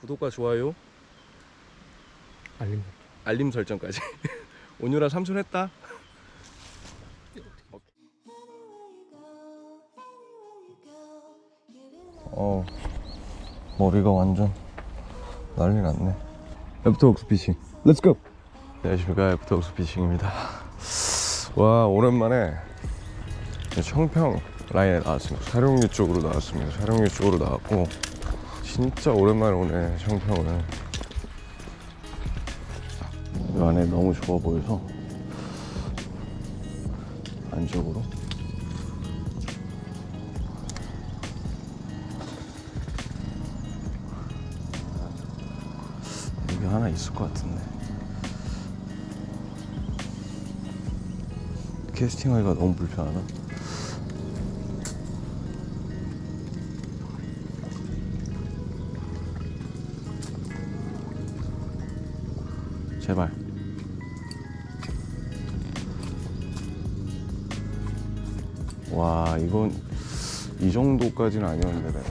구독과 좋아요, 알림 알림 설정까지. 온유라 삼촌 했다. 어 머리가 완전 난리 났네. 애프터웍스 피싱. 렛츠 고. 안녕하십니까 애프터웍스 피싱입니다. 와 오랜만에 청평 라인에 나왔습니다. 사령류 쪽으로 나왔습니다. 사령류 쪽으로 나왔고 진짜 오랜만에 오네 청평은. 이 안에 너무 좋아 보여서 안쪽으로. 여기 하나 있을 것 같은데. 캐스팅하기가 너무 불편하다 제발. 와 이건 이 정도까지는 아니었는데 내가.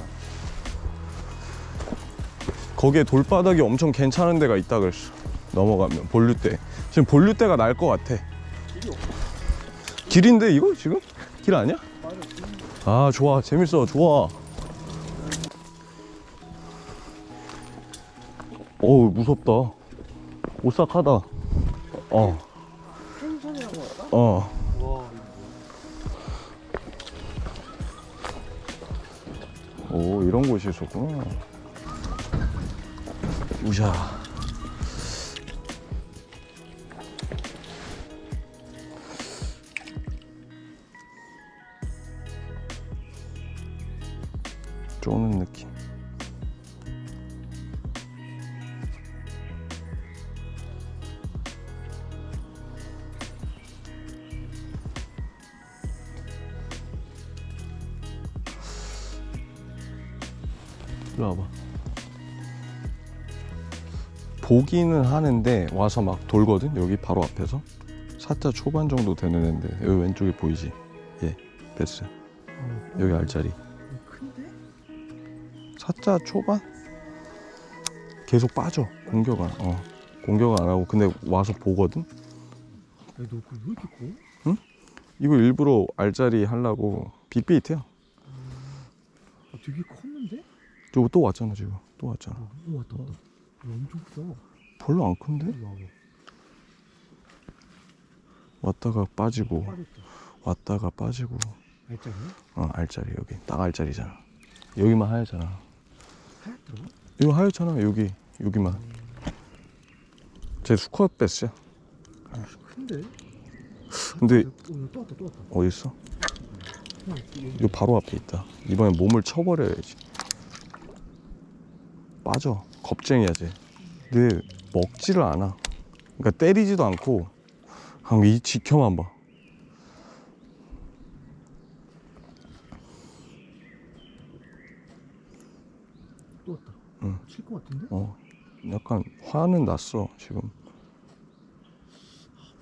거기에 돌바닥이 엄청 괜찮은 데가 있다 그랬어. 넘어가면. 본류대. 지금 본류대가 날 것 같아. 길인데 이거 지금? 길 아니야? 아 좋아. 재밌어. 좋아. 어우 무섭다 오싹하다 어? 어. 와오 이런 곳이 있었구나 우샤 쪼는 느낌 이리 와봐. 보기는 하는데 와서 막 돌거든? 여기 바로 앞에서? 사자 초반 정도 되는 애인데 여기 왼쪽에 보이지? 예 베스 여기 알짜리. 큰데? 사자 초반? 계속 빠져 공격 안 어. 공격 안 하고. 근데 와서 보거든? 야 너 그왜 이렇게 커? 이거 일부러 알짜리 하려고. 빅베이트야. 아, 되게 컸는데? 저거 또 왔잖아 지금. 또 왔잖아. 어, 오 왔다 왔다. 야, 엄청 크다. 별로 안 큰데? 왔다가 빠지고 빠졌다. 왔다가 빠지고. 알짜리? 어 알짜리 여기. 딱 알짜리잖아. 여기만 하얗잖아. 하얗더라? 이거 하얗잖아 여기. 여기만. 제 수컷 아 큰데? 근데 어, 또 왔다 또 왔다. 어디 있어? 형, 여기 이거 바로 앞에 있다. 이번엔 몸을 쳐버려야지 빠져 겁쟁이야지 근데 먹지를 않아 그러니까 때리지도 않고 그냥 이 지켜만 봐 또 왔다 응. 칠것 같은데? 어, 약간 화는 났어 지금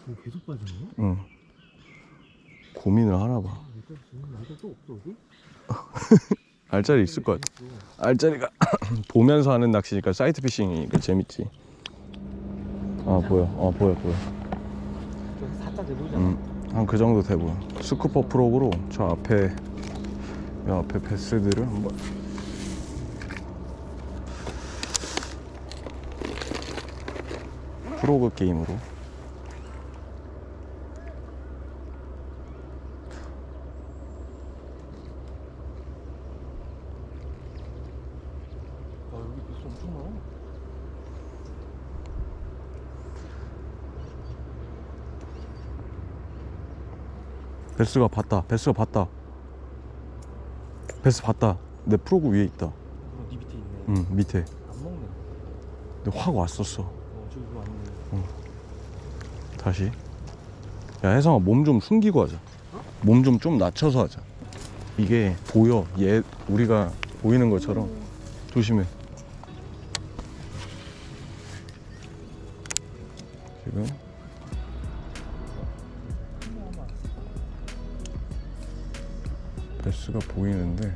뭐 계속 빠지네? 응. 고민을 하나 봐 아, 또 없어 여기? 알짜리 있을 것 같아 알짜리가 보면서 하는 낚시니까 사이트 피싱이니까 재밌지. 아 보여, 어 보여 보여. 음, 한 그 정도 돼 보여. 스쿠퍼 프로그로 저 앞에 이 앞에 베스들을 한번. 프로그 게임으로. 아 여기 베스 엄청 많아 베스가 봤다. 베스가 봤다. 베스 봤다. 내 프로그 위에 있다. 어, 네 밑에 있네 응 밑에. 안 먹네 근데 확 왔었어. 어 저기 왔네 다시. 야 혜성아 몸 좀 숨기고 하자. 몸 좀 좀 낮춰서 하자. 이게 보여. 얘 우리가 보이는 것처럼 조심해. 지금 호수가 보이는데.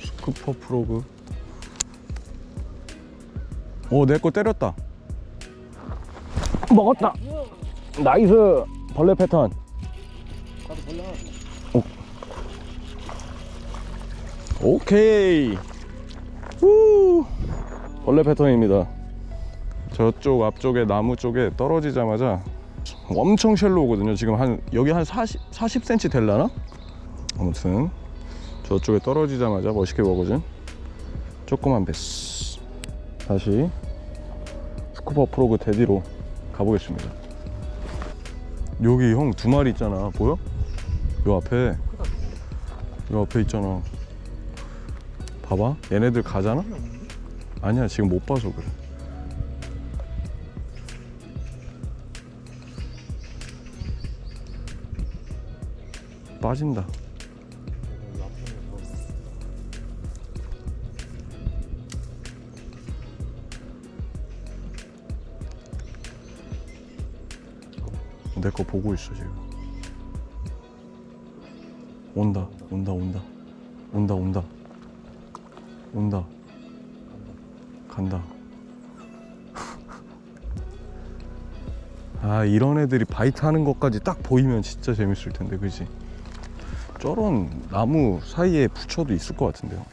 스쿠퍼 프로그. 오 내 거 때렸다. 먹었다. 나이스. 벌레 패턴. 몰라. 오케이. 우. 벌레 패턴입니다. 저쪽 앞쪽에 나무 쪽에 떨어지자마자 엄청 쉘로우거든요. 지금 한 여기 한 40, 40cm 될라나? 아무튼 저쪽에 떨어지자마자 멋있게 먹어준 조그만 베스. 다시 스쿠버 프로그 데디로 가보겠습니다. 여기 형 두 마리 있잖아. 보여? 요 앞에 요 앞에 있잖아. 봐봐. 얘네들 가잖아? 아니야, 지금 못 봐서 그래. 빠진다. 내 거 보고 있어, 지금. 온다, 온다, 온다. 온다, 온다. 온다. 간다. 아, 이런 애들이 바이트 하는 것까지 딱 보이면 진짜 재밌을 텐데, 그지? 저런 나무 사이에 붙여도 있을 것 같은데요.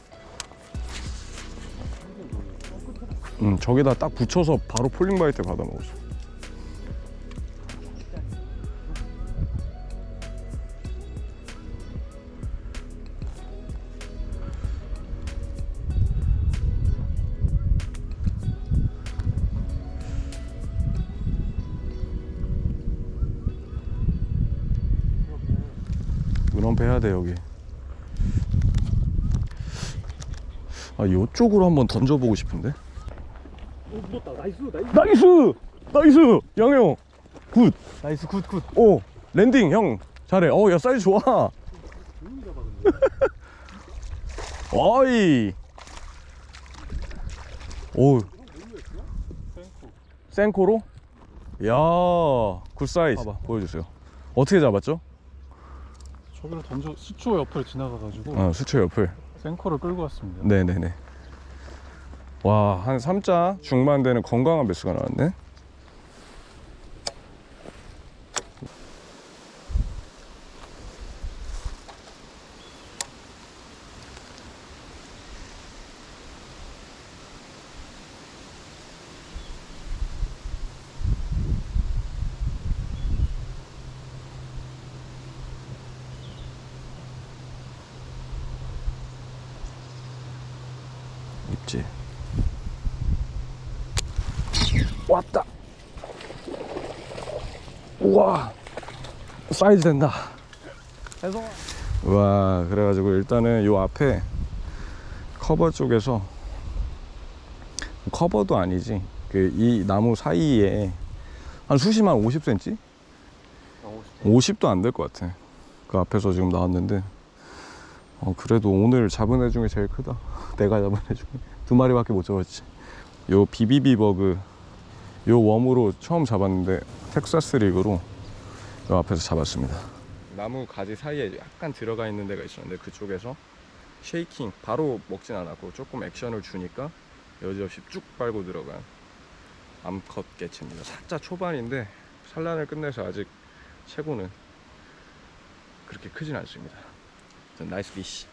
음, 저기다 딱 붙여서 바로 폴링 바이트 받아 먹었어. 문어배 해야 돼 여기. 아 요쪽으로 한번 던져보고 싶은데. 오 묻었다. 나이스 나이스. 나이스, 나이스, 양형, 굿. 나이스 굿 굿. 오 랜딩 형 잘해. 어야 사이즈 좋아. 어이. 오. 센코로? 야, 굿 사이즈. 봐봐, 보여주세요. 어떻게 잡았죠? 저기로 던져 수초 옆을 지나가가지고 어, 수초 옆을. 생커를 끌고 왔습니다. 네네네. 와, 한 3자 중반 되는 건강한 배수가 나왔네. 입질. 왔다. 우와. 사이즈 된다. 와, 그래가지고 일단은 요 앞에 커버 쪽에서 커버도 아니지. 그 이 나무 사이에 한 수심 한 50cm? 50도 안 될 것 같아. 그 앞에서 지금 나왔는데, 어, 그래도 오늘 잡은 애 중에 제일 크다. 내가 잡은 애 중에. 두 마리밖에 못 잡았지. 요 비비비 버그, 요 웜으로 처음 잡았는데, 텍사스 릭으로 요 앞에서 잡았습니다. 나무 가지 사이에 약간 들어가 있는 데가 있었는데, 그쪽에서 쉐이킹, 바로 먹진 않았고, 조금 액션을 주니까 여지없이 쭉 빨고 들어간 암컷 개체입니다. 살짝 초반인데, 산란을 끝내서 아직 최고는 그렇게 크진 않습니다. 전 나이스 비시.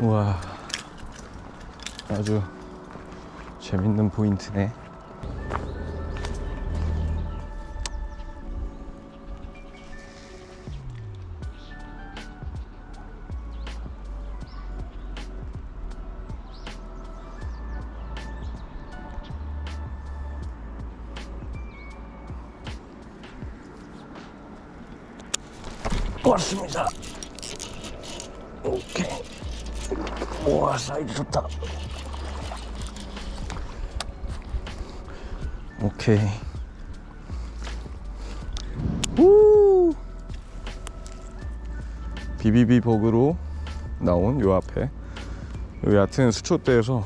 우와, 아주 재밌는 포인트네. 왔습니다. 오케이. 우와, 사이즈 좋다. 오케이. 우! 비비비 버그로 나온 요 앞에 요 얕은 수초대에서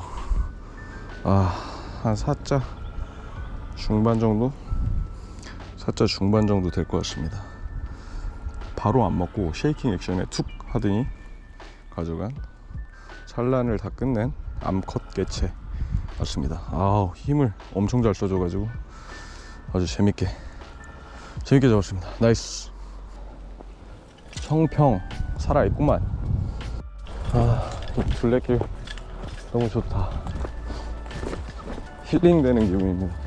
아, 한 4자 중반 정도? 4자 중반 정도 될 것 같습니다. 바로 안 먹고 쉐이킹 액션에 툭 하더니 가져간 산란을 다 끝낸 암컷 개체 맞습니다. 아우 힘을 엄청 잘 써줘가지고 아주 재밌게 재밌게 잡았습니다. 나이스. 청평 살아있구만. 아, 이 둘레길 너무 좋다. 힐링되는 기분입니다.